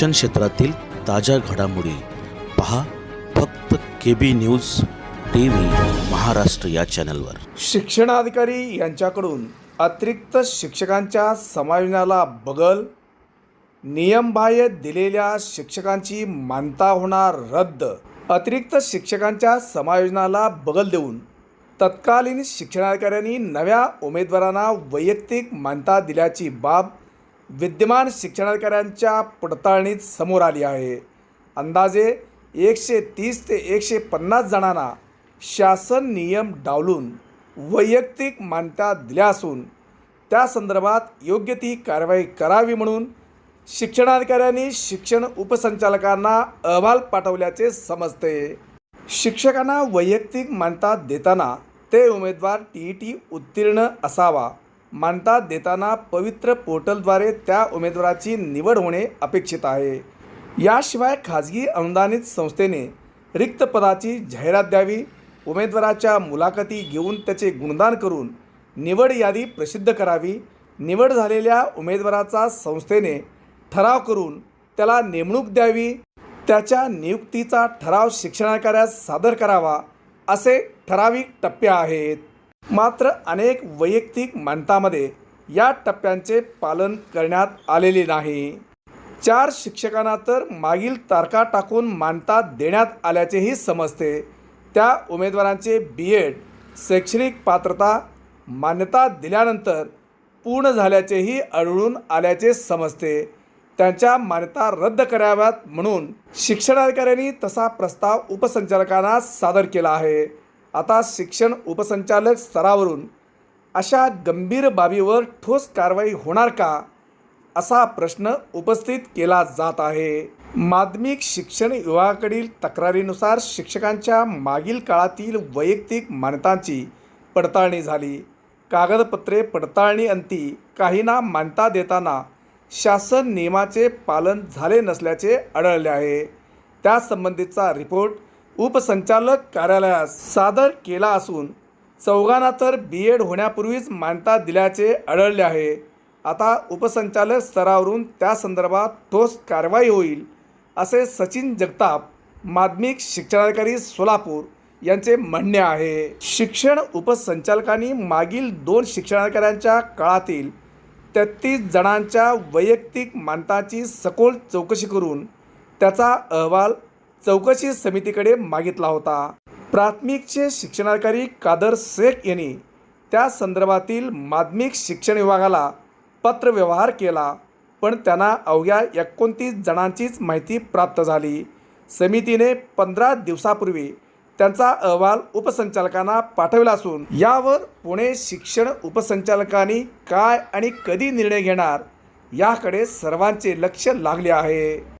शिक्षण क्षेत्रातील ताज्या घडामोडी पहा फक्त K B news T V Maharashtra या चॅनलवर. शिक्षणाधिकारी यांच्याकडून अतिरिक्त शिक्षकांच्या समायोजनाला बगल नियमबाह्य दिलेल्या शिक्षकांची मानता होणार रद्द अतिरिक्त शिक्षकांच्या समायोजनाला बगल देऊन तत्कालीन शिक्षणाधिकाऱ्यांनी नव्या उमेदवारांना वैयक्तिक मान्यता दिल्याची बाब विद्यमान शिक्षणाधिकाऱ्यांच्या पडताळणीत समोर आली आहे. अंदाजे एकशे तीस ते एकशे पन्नास जणांना शासन नियम डावलून वैयक्तिक मान्यता दिल्या असून त्या संदर्भात योग्य ती कारवाई करावी म्हणून शिक्षणाधिकाऱ्यांनी शिक्षण उपसंचालकांना अहवाल पाठवल्याचे समजते. शिक्षकांना वैयक्तिक मान्यता देताना ते उमेदवार टी ई टी उत्तीर्ण असावा. मानता देताना पवित्र पोर्टलद्वारे त्या उमेदवाराची निवड होणे अपेक्षित आहे. याशिवाय खाजगी अनुदानित संस्थेने रिक्त पदाची जाहिरात द्यावी उमेदवाराच्या मुलाखती घेऊन त्याचे गुणदान करून निवड यादी प्रसिद्ध करावी निवड झालेल्या उमेदवाराचा संस्थेने ठराव करून त्याला नेमणूक द्यावी त्याच्या नियुक्तीचा ठराव शिक्षणाधिकाऱ्यास सादर करावा असे ठराविक टप्पे आहेत. मात्र अनेक वैयक्तिक मान्यतामध्ये या टप्प्यांचे पालन करण्यात आलेले नाही. चार शिक्षकांना तर मागील तारखा टाकून मान्यता देण्यात आल्याचेही समजते. त्या उमेदवारांचे बी एड शैक्षणिक पात्रता मान्यता दिल्यानंतर पूर्ण झाल्याचेही आढळून आल्याचे समजते. त्यांच्या मान्यता रद्द कराव्यात म्हणून शिक्षणाधिकाऱ्यांनी तसा प्रस्ताव उपसंचालकांना सादर केला आहे. आता शिक्षण उपसंचालक स्तरावरून अशा गंभीर बाबीवर ठोस कारवाई होणार का असा प्रश्न उपस्थित केला जात आहे. माध्यमिक शिक्षण विभागाकडील तक्रारीनुसार शिक्षकांच्या मागील काळातील वैयक्तिक मान्यतांची पडताळणी झाली. कागदपत्रे पडताळणी अंती काहींना मान्यता देताना शासन नियमाचे पालन झाले नसल्याचे आढळले आहे. त्यासंबंधीचा रिपोर्ट उपसंचालक कार्यालयास सादर केला असून चौघांना तर बी एड होण्यापूर्वीच मान्यता दिल्याचे आढळले आहे. आता उपसंचालक स्तरावरून त्या संदर्भात ठोस कारवाई होईल असे सचिन जगताप माध्यमिक शिक्षणाधिकारी सोलापूर यांचे म्हणणे आहे. शिक्षण उपसंचालकांनी मागील दोन शिक्षणाधिकाऱ्यांच्या काळातील तेहतीस जणांच्या वैयक्तिक मानताची सखोल चौकशी करून त्याचा अहवाल चौकशी समितीकडे मागितला होता. प्राथमिकचे शिक्षणाधिकारी कादर शेख यांनी त्या संदर्भातील माध्यमिक शिक्षण विभागाला पत्रव्यवहार केला पण त्यांना अवघ्या एकोणतीस जणांचीच माहिती प्राप्त झाली. समितीने पंधरा दिवसापूर्वी त्यांचा अहवाल उपसंचालकांना पाठवला असून यावर पुणे शिक्षण उपसंचालकांनी काय आणि कधी निर्णय घेणार याकडे सर्वांचे लक्ष लागले आहे.